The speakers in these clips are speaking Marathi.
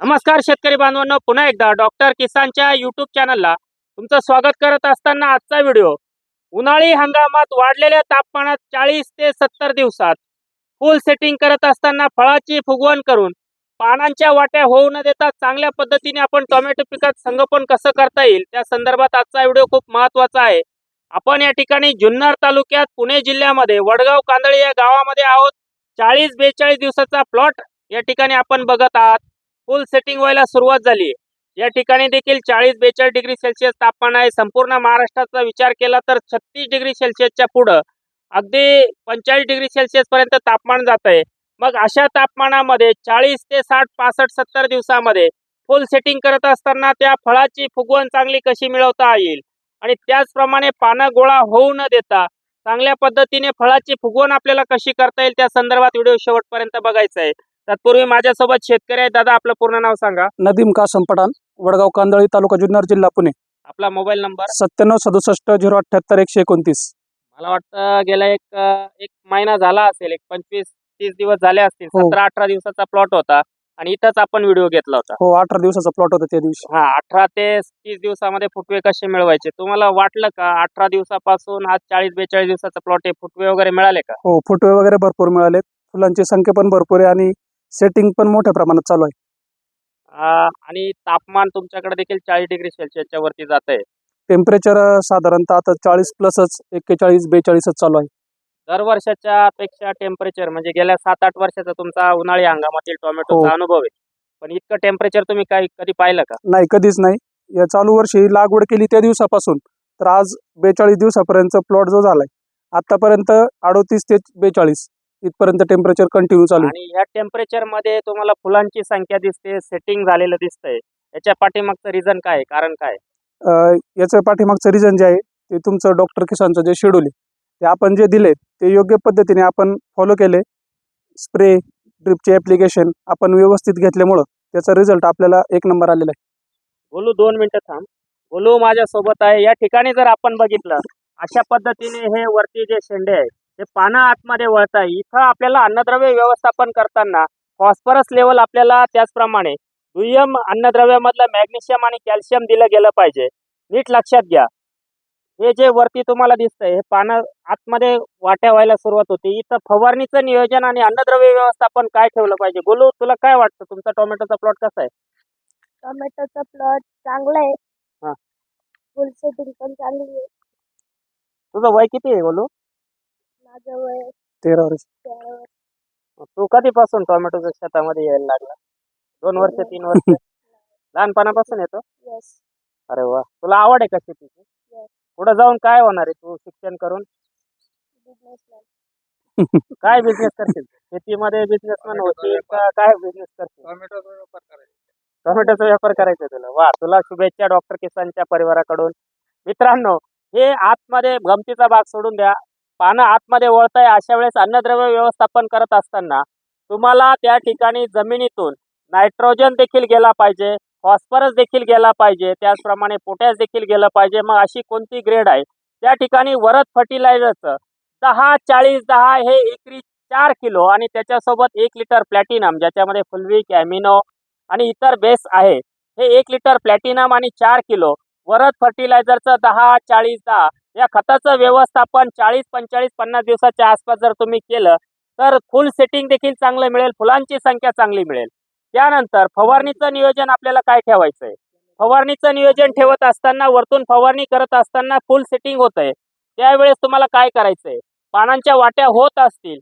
नमस्कार शेतकरी बांधवांनो पुन्हा एकदा डॉक्टर किसानच्या युट्यूब चॅनलला तुमचं स्वागत करत असताना आजचा व्हिडिओ. उन्हाळी हंगामात वाढलेल्या तापमानात चाळीस ते सत्तर दिवसात फुल सेटिंग करत असताना फळाची फुगवण करून पानांच्या वाट्या होऊ न देता चांगल्या पद्धतीने आपण टोमॅटो पिकात संगोपन कसं करता येईल त्या संदर्भात आजचा व्हिडिओ खूप महत्त्वाचा आहे. आपण या ठिकाणी जुन्नर तालुक्यात पुणे जिल्ह्यामध्ये वडगाव कांदळी या गावामध्ये आहोत. चाळीस बेचाळीस दिवसाचा प्लॉट या ठिकाणी आपण बघत आहात. फुल सेटिंग व्हायला सुरुवात झाली. या ठिकाणी देखील चाळीस बेचाळीस डिग्री सेल्सिअस तापमान आहे. संपूर्ण महाराष्ट्राचा विचार केला तर छत्तीस डिग्री सेल्सिअसच्या पुढं अगदी पंचेचाळीस डिग्री सेल्सिअस पर्यंत तापमान जात आहे. मग अशा तापमानामध्ये चाळीस ते साठ पासष्ट सत्तर दिवसामध्ये फुल सेटिंग करत असताना त्या फळाची फुगवण चांगली कशी मिळवता येईल? आणि त्याचप्रमाणे पानं गोळा होऊ न देता चांगल्या पद्धतीने फळाची फुगवण आपल्याला कशी करता येईल? त्या संदर्भात व्हिडिओ शेवटपर्यंत बघायचा आहे. तत्पूर्वी माझ्यासोबत शेतकरी आहेत. दादा आपलं पूर्ण नाव सांगा. नदीम कासम पठाण वडगाव कांदळी तालुका जुन्नर जिल्हा पुणे. आपला मोबाईल नंबर? सत्त्याण्णव सदुसष्ट झिरो अठ्ठ्याहत्तर एकशे एकोणतीस. मला वाटतं गेला एक एक महिना झाला असेल. एक पंचवीस तीस दिवस झाले असतील. हो. सतरा अठरा दिवसाचा प्लॉट होता आणि इथंच आपण व्हिडिओ घेतला होता. हो अठरा दिवसाचा प्लॉट होता त्या दिवशी. हा अठरा ते तीस दिवसामध्ये फुटवे कसे मिळवायचे? तुम्हाला वाटलं का अठरा दिवसापासून आज चाळीस बेचाळीस दिवसाचा प्लॉट आहे? फुटवे वगैरे मिळाले का? हो फुटवे वगैरे भरपूर मिळाले फुलांची संख्या पण भरपूर आहे आणि सेटिंग पण मोठ्या प्रमाणात चालू आहे. अं, आणि तापमान तुमच्याकडे देखील चाळीस डिग्री सेल्सिअसच्या वरती जात आहे. टेम्परेचर साधारणतः आता चाळीस प्लसच एक्केचाळीस बेचाळीसच चालू आहे. दर वर्षाच्या पेक्षा टेम्परेचर म्हणजे गेल्या सात आठ वर्षाचा तुमचा उन्हाळी हंगामातील टोमॅटोचा हो. अनुभव आहे. पण इतकं टेम्परेचर तुम्ही काही कधी पाहिलं का? नाही कधीच नाही. या चालू वर्षी लागवड केली त्या दिवसापासून. तर आज बेचाळीस दिवसापर्यंत प्लॉट जो झालाय आतापर्यंत अडोतीस ते बेचाळीस. इथपर्यंत टेम्परेचर कंटिन्यू चालू आणि ह्या टेम्परेचरमध्ये तुम्हाला फुलांची संख्या दिसते सेटिंग झालेलं दिसतंय. याच्या पाठीमागचं रिझन काय आहे? कारण काय आहे? अं, याचं पाठीमागचं रिझन जे आहे ते तुमचं डॉक्टर किसानचं जे शेड्यूल आहे ते आपण जे दिले ते योग्य पद्धतीने आपण फॉलो केले. स्प्रे ड्रिपचे ॲप्लिकेशन आपण व्यवस्थित घेतल्यामुळं त्याचा रिझल्ट आपल्याला एक नंबर आलेला आहे. बोलू दोन मिनिटं थांब. बोलू माझ्या सोबत आहे. या ठिकाणी जर आपण बघितलं अशा पद्धतीने हे वरती जे शेंडे आहे ते पानं आतमध्ये वळत आहे इथं आपल्याला अन्नद्रव्य व्यवस्थापन करताना फॉस्फरस लेवल आपल्याला त्याचप्रमाणे दुय्यम अन्नद्रव्यामधलं मॅग्नेशियम आणि कॅल्शियम दिलं गेलं पाहिजे. नीट लक्षात घ्या. हे जे वरती तुम्हाला दिसतंय हे पानं आतमध्ये वाट्या व्हायला सुरुवात होते. इथं फवारणीचं नियोजन आणि अन्नद्रव्य व्यवस्थापन काय ठेवलं पाहिजे? बोलू तुला काय वाटतं? तुमचा टोमॅटोचा प्लॉट कसा आहे? टोमॅटोचा प्लॉट चांगला आहे. हा. फुल सेटिंग पण चांगली आहे. तुझं वय किती आहे बोलू माझं वय तेरा वर्ष. तेरा वर्ष. तू कधीपासून टोमॅटोच्या शेतामध्ये यायला लागला? दोन वर्ष तीन वर्ष? लहानपणापासून येतो. अरे वा. तुला आवड आहे का शेतीची Yes. पुढे जाऊन काय होणार आहे तू शिक्षण करून. काय बिझनेस करशील? शेतीमध्ये बिझनेसमॅन का काय बिझनेस करशील? टोमॅटोचा व्यापार करायचा. आहे तुला. वा तुला शुभेच्छा डॉक्टर किसानच्या परिवाराकडून. मित्रांनो हे आतमध्ये गमतीचा भाग सोडून द्या. पानं आतमध्ये वळताय अशा वेळेस अन्नद्रव्य व्यवस्थापन करत असताना तुम्हाला त्या ठिकाणी जमिनीतून नायट्रोजन देखील गेला पाहिजे फॉस्फरस देखील गेला पाहिजे त्याचप्रमाणे पोटॅश देखील गेलं पाहिजे. मग अशी कोणती ग्रेड आहे? त्या ठिकाणी वरद फर्टिलायझरचं दहा चाळीस दहा हे एकरी चार किलो आणि त्याच्यासोबत एक लिटर प्लॅटिनम ज्याच्यामध्ये फुलविक ॲमिनो आणि इतर बेस आहे हे एक लिटर प्लॅटिनम आणि चार किलो. वरद फर्टिलायझरचं दहा चाळीस दहा या खताचं व्यवस्थापन चाळीस पंचेचाळीस पन्नास दिवसाच्या आसपास जर तुम्ही केलं तर फुल सेटिंग देखील चांगलं मिळेल फुलांची संख्या चांगली मिळेल. त्यानंतर फवारणीचं नियोजन आपल्याला काय ठेवायचं आहे फवारणीचं नियोजन ठेवत असताना वरतून फवारणी करत असताना फुल सेटिंग होत आहे त्यावेळेस तुम्हाला काय करायचं आहे पानांच्या वाट्या होत असतील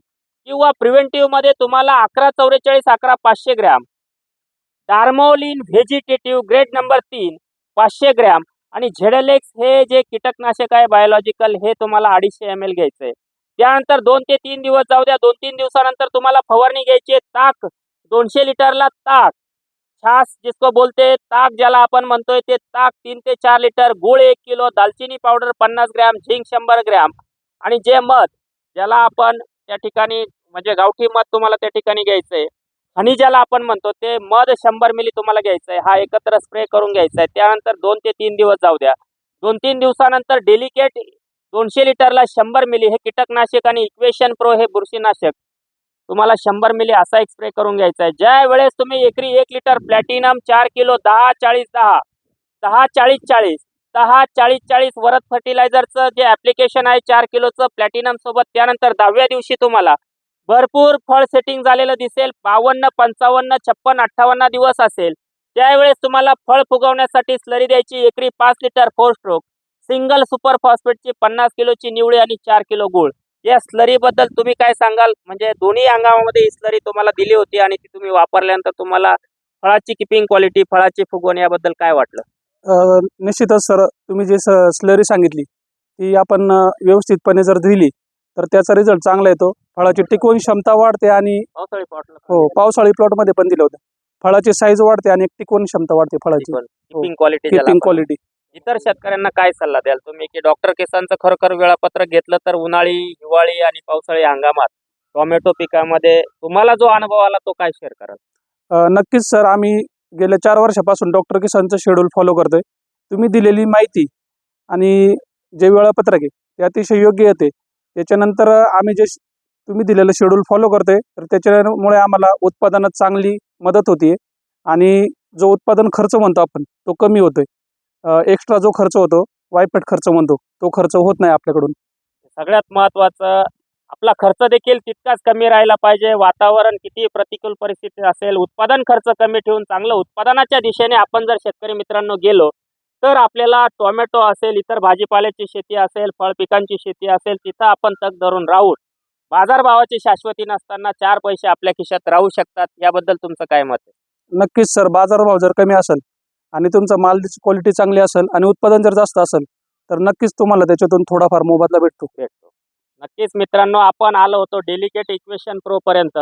किंवा प्रिव्हेंटिव्हमध्ये तुम्हाला अकरा चौवेचाळीस अकरा पाचशे ग्रॅम. डार्मोलिन व्हेजिटेटिव्ह ग्रेड नंबर तीन पाचशे ग्रॅम. आणि झेडलेक्स हे जे कीटकनाशक आहे बायोलॉजिकल हे तुम्हाला अडीचशे एम एल घ्यायचं आहे त्यानंतर दोन ते तीन दिवस जाऊ द्या दोन तीन दिवसानंतर तुम्हाला फवारणी घ्यायची आहे ताक. दोनशे लिटरला ताक. छास जिसको बोलते ताक ज्याला आपण म्हणतोय ते ताक तीन ते चार लिटर गुळ एक किलो दालचिनी पावडर पन्नास ग्रॅम झिंक शंभर ग्रॅम. आणि जे मध ज्याला आपण त्या ठिकाणी म्हणजे गावठी मध तुम्हाला त्या ठिकाणी घ्यायचं आहे हनी ज्याला आपण म्हणतो ते मध शंभर मिली तुम्हाला घ्यायचं आहे हा एकत्र स्प्रे करून घ्यायचा आहे त्यानंतर दोन ते तीन दिवस जाऊ द्या. दोन तीन दिवसानंतर डेलिकेट दोनशे लिटरला शंभर मिली हे कीटकनाशक आणि इक्वेशन प्रो हे बुरशीनाशक. तुम्हाला शंभर मिली असा एक स्प्रे करून घ्यायचा आहे ज्या वेळेस तुम्ही एकरी एक लिटर प्लॅटिनम चार किलो दहा चाळीस दहा दहा चाळीस चाळीस दहा चाळीस चाळीस वरद फर्टिलायझरचं जे ॲप्लिकेशन आहे चार किलोचं प्लॅटिनम सोबत त्यानंतर दहाव्या दिवशी तुम्हाला भरपूर फळ सेटिंग झालेलं दिसेल. बावन्न पंचावन्न छप्पन अठ्ठावन्न दिवस असेल. त्यावेळेस तुम्हाला फळ फुगवण्यासाठी स्लरी द्यायची एकरी पाच litre four stroke single super फॉस्फेटची पन्नास किलोची निवळी आणि चार किलो गुळ. या स्लरी बद्दल तुम्ही काय सांगाल? म्हणजे दोन्ही अंगामध्ये ही स्लरी तुम्हाला दिली होती आणि ती तुम्ही वापरल्यानंतर तुम्हाला फळाची किपिंग क्वालिटी फळाची फुगवण याबद्दल काय वाटलं? निश्चितच सर तुम्ही जी स्लरी सांगितली ती आपण व्यवस्थितपणे जर दिली तर त्याचा रिझल्ट चांगला येतो. फळाची टिकवून क्षमता वाढते आणि पावसाळी हो पावसाळी प्लॉटमध्ये पण दिलं होतं. फळाची साईज वाढते आणि टिकवून क्षमता वाढते फळाची. क्वालिटी किपिंग क्वालिटी इतर शेतकऱ्यांना काय सल्ला द्याल? तुम्ही की डॉक्टर केसांचं खरोखर वेळापत्रक घेतलं तर उन्हाळी हिवाळी आणि पावसाळी हंगामात टोमॅटो पिकामध्ये तुम्हाला जो अनुभव आला तो काय शेअर कराल? अ, नक्कीच सर आम्ही गेल्या चार वर्षापासून डॉक्टर किसानचं शेड्यूल फॉलो करतोय. तुम्ही दिलेली माहिती आणि जे वेळापत्रक आहे ते अतिशय योग्य येते. त्याच्यानंतर आम्ही जे तुम्ही दिलेलं शेड्यूल फॉलो करतोय तर त्याच्यामुळे आम्हाला उत्पादनात चांगली मदत होती आणि जो उत्पादन खर्च म्हणतो आपण तो कमी होतोय. एक्स्ट्रा जो खर्च होतो वायपट खर्च म्हणतो तो खर्च होत नाही आपल्याकडून. सगळ्यात महत्वाचं आपला खर्च देखील तितकाच कमी राहिला पाहिजे. वातावरण किती प्रतिकूल परिस्थिती असेल उत्पादन खर्च कमी ठेवून चांगलं उत्पादनाच्या दिशेने आपण जर शेतकरी मित्रांनो गेलो तर आपल्याला टोमॅटो असेल इतर भाजीपाल्याची शेती असेल फळ पिकांची शेती असेल तिथं आपण तग धरून राहून बाजारभावाची शाश्वती नसताना चार पैसे आपल्या खिशात राहू शकतात याबद्दल तुमचं काय मत आहे? नक्कीच सर बाजारभाव जर कमी असेल आणि तुमचा मालची क्वालिटी चांगली असेल आणि उत्पादन जर जास्त असेल तर नक्कीच तुम्हाला त्याच्यातून थोडाफार मोबदला भेटतो. भेटतो. नक्कीच मित्रांनो आपण आलो होतो डेलिकेट इक्वेशन प्रो पर्यंत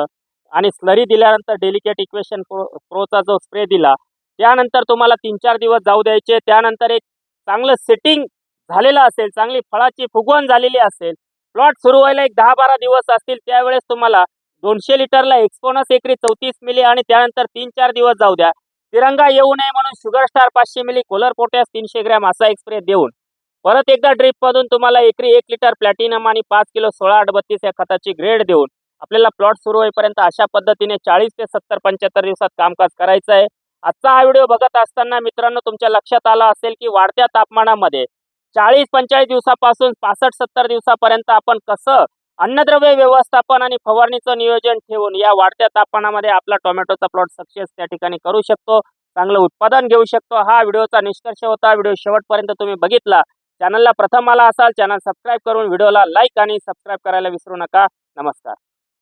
आणि स्लरी दिल्यानंतर डेलिकेट इक्वेशन प्रो प्रोचा जो स्प्रे दिला त्यानंतर तुम्हाला तीन चार दिवस जाऊ द्यायचे. त्यानंतर एक चांगलं सेटिंग झालेलं असेल चांगली फळाची फुगवण झालेली असेल प्लॉट सुरू व्हायला एक दहा बारा दिवस असतील त्यावेळेस तुम्हाला दोनशे लिटरला एक्सपोनस एकरी चौतीस मिली आणि त्यानंतर तीन चार दिवस जाऊ द्या. तिरंगा येऊ नये म्हणून शुगर स्टार पाचशे मिली कोलर पोट्यास तीनशे ग्रॅम असा एक्सप्रे देऊन. परत एकदा ड्रीप मधून तुम्हाला एकरी एक लिटर प्लॅटिनम आणि पाच किलो सोळा आठ बत्तीस या खताची ग्रेड देऊन आपल्याला प्लॉट सुरू होईपर्यंत अशा पद्धतीने चाळीस ते सत्तर पंच्याहत्तर दिवसात कामकाज करायचं आहे. आजचा हा व्हिडिओ बघत असताना मित्रांनो तुमच्या लक्षात आला असेल की वाढत्या तापमानामध्ये चाळीस पंचेचाळीस दिवसापासून पासष्ट सत्तर दिवसापर्यंत आपण कसं अन्नद्रव्य व्यवस्थापन आणि फवारणीचं नियोजन ठेवून या वाढत्या तापमानामध्ये आपला टोमॅटोचा प्लॉट सक्सेस त्या ठिकाणी करू शकतो चांगलं उत्पादन घेऊ शकतो. हा व्हिडिओचा निष्कर्ष होता. व्हिडिओ शेवटपर्यंत तुम्ही बघितला चॅनलला प्रथम आला असाल चॅनल सबस्क्राईब करून व्हिडिओला लाईक आणि सबस्क्राईब करायला विसरू नका. नमस्कार.